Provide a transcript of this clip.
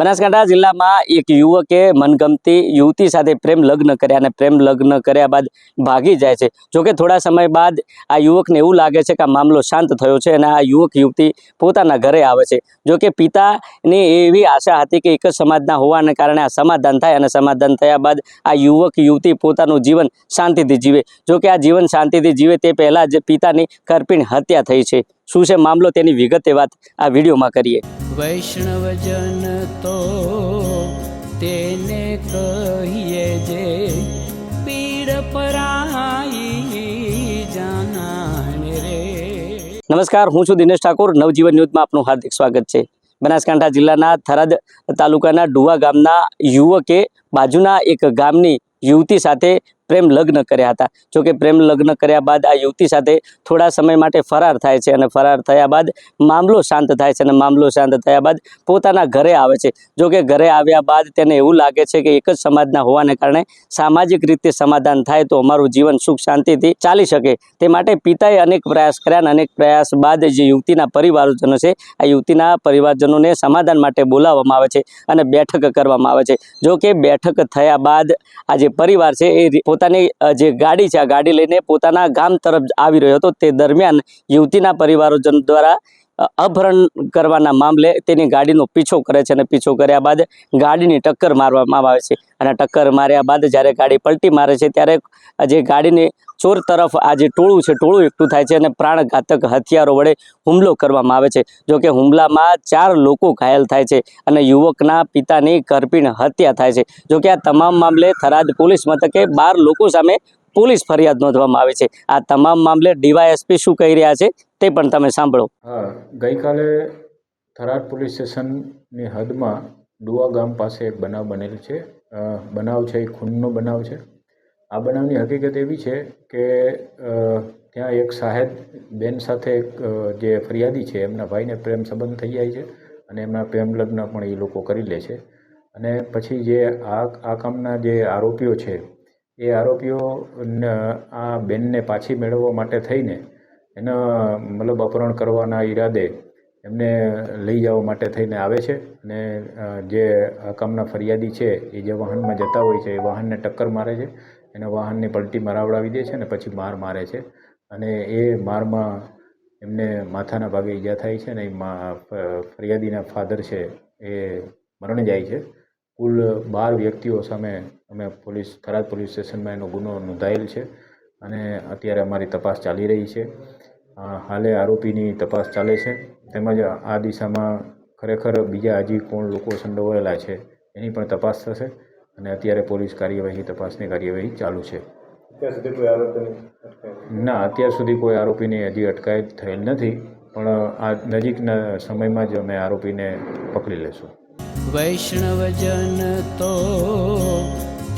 બનાસકાંઠા જિલ્લામાં એક યુવકે મનગમતી યુવતી સાથે પ્રેમ લગ્ન કર્યા અને પ્રેમ લગ્ન કર્યા બાદ ભાગી જાય છે. જોકે થોડા સમય બાદ આ યુવકને એવું લાગે છે કે આ મામલો શાંત થયો છે અને આ યુવક યુવતી પોતાના ઘરે આવે છે. જોકે પિતાની એવી આશા હતી કે એક જ સમાજના હોવાને કારણે આ સમાધાન થાય અને સમાધાન થયા બાદ આ યુવક યુવતી પોતાનું જીવન શાંતિથી જીવે. જોકે આ જીવન શાંતિથી જીવે તે પહેલાં જ પિતાની કરપીણ હત્યા થઈ છે. શું છે મામલો? તેની વિગતે વાત આ વિડીયોમાં કરીએ. વૈષ્ણવજન તો તેને કહીએ જે પીડ પરાઈ જાનાને રે. નમસ્કાર, હું છું દિનેશ ઠાકોર. નવજીવન ન્યૂઝમાં આપનું હાર્દિક સ્વાગત છે. બનાસકાંઠા જિલ્લાના થરાદ તાલુકાના ડુવા ગામના યુવકે બાજુના એક ગામની યુવતી સાથે પ્રેમ લગ્ન કર્યા હતા. જોકે પ્રેમ લગ્ન કર્યા બાદ આ યુવતી સાથે થોડા સમય માટે ફરાર થાય છે અને ફરાર થયા બાદ મામલો શાંત થાય છે અને મામલો શાંત થયા બાદ પોતાના ઘરે આવે છે. જોકે ઘરે આવ્યા બાદ તેને એવું લાગે છે કે એક જ સમાજના હોવાને કારણે સામાજિક રીતે સમાધાન થાય તો અમારું જીવન સુખ શાંતિથી ચાલી શકે. તે માટે પિતાએ અનેક પ્રયાસ કર્યા અને અનેક પ્રયાસ બાદ જે યુવતીના પરિવારજનો છે, આ યુવતીના પરિવારજનોને સમાધાન માટે બોલાવવામાં આવે છે અને બેઠક કરવામાં આવે છે. જો કે બેઠક થયા બાદ આ જે પરિવાર છે એ પોતાની જે ગાડી છે, આ ગાડી લઈને પોતાના ગામ તરફ આવી રહ્યો હતો. તે દરમિયાન યુવતીના પરિવારજન દ્વારા અપહરણ કરવાના મામલે તેની ગાડીનો પીછો કરે છે અને પીછો કર્યા બાદ ગાડીની ટક્કર મારવામાં આવે છે. અને ટક્કર માર્યા બાદ જ્યારે ગાડી પલટી મારે છે ત્યારે જે ગાડીની ચોર તરફ આ જે ટોળું છે ટોળું એકઠું થાય છે અને પ્રાણઘાતક હથિયારો વડે હુમલો કરવામાં આવે છે. જોકે હુમલામાં ચાર લોકો ઘાયલ થાય છે અને યુવકના પિતાની કરપીણ હત્યા થાય છે. જોકે આ તમામ મામલે થરાદ પોલીસ મથકે બાર લોકો સામે પોલીસ ફરિયાદ નોંધવામાં આવી છે. આ તમામ મામલે ડીવાયએસપી શું કહી રહ્યા છે તે પણ તમે સાંભળો. હા, ગઈકાલે થરાદ પોલીસ સ્ટેશનની હદમાં ડુવા ગામ પાસે એક બનાવ બનેલ છે. બનાવ છે એ ખૂનનો બનાવ છે. આ બનાવની હકીકત એવી છે કે ત્યાં એક સાહેબ, બેન સાથે એક જે ફરિયાદી છે, એમના ભાઈને પ્રેમ સંબંધ થઈ જાય છે અને એમના પ્રેમ લગ્ન પણ એ લોકો કરી લે છે. અને પછી જે આ આ કામના જે આરોપીઓ છે એ આરોપીઓ આ બેનને પાછી મેળવવા માટે થઈને એના મતલબ અપહરણ કરવાના ઈરાદે એમને લઈ જવા માટે થઈને આવે છે. અને જે હકામના ફરિયાદી છે, એ જે વાહનમાં જતા હોય છે, એ વાહનને ટક્કર મારે છે. એના વાહનને પલટી મરાવડાવી દે છે અને પછી માર મારે છે. અને એ મારમાં એમને માથાના ભાગે ઈજા થાય છે અને મા ફરિયાદીના ફાધર છે, એ મરણ જાય છે. કુલ બાર વ્યક્તિઓ સામે અમે પોલીસ થરાદ પોલીસ સ્ટેશનમાં એનો ગુનો નોંધાયેલ છે અને અત્યારે અમારી તપાસ ચાલી રહી છે. હાલે આરોપીની તપાસ ચાલે છે. તેમજ આ દિશામાં ખરેખર બીજા હજી કોણ લોકો સંડોવાયેલા છે એની પણ તપાસ થશે અને અત્યારે પોલીસ કાર્યવાહી તપાસની કાર્યવાહી ચાલુ છે. ના અત્યાર સુધી કોઈ આરોપીની હજી અટકાયત થયેલ નથી પણ આ નજીકના સમયમાં જ અમે આરોપીને પકડી લેશું. વૈષ્ણવજન તો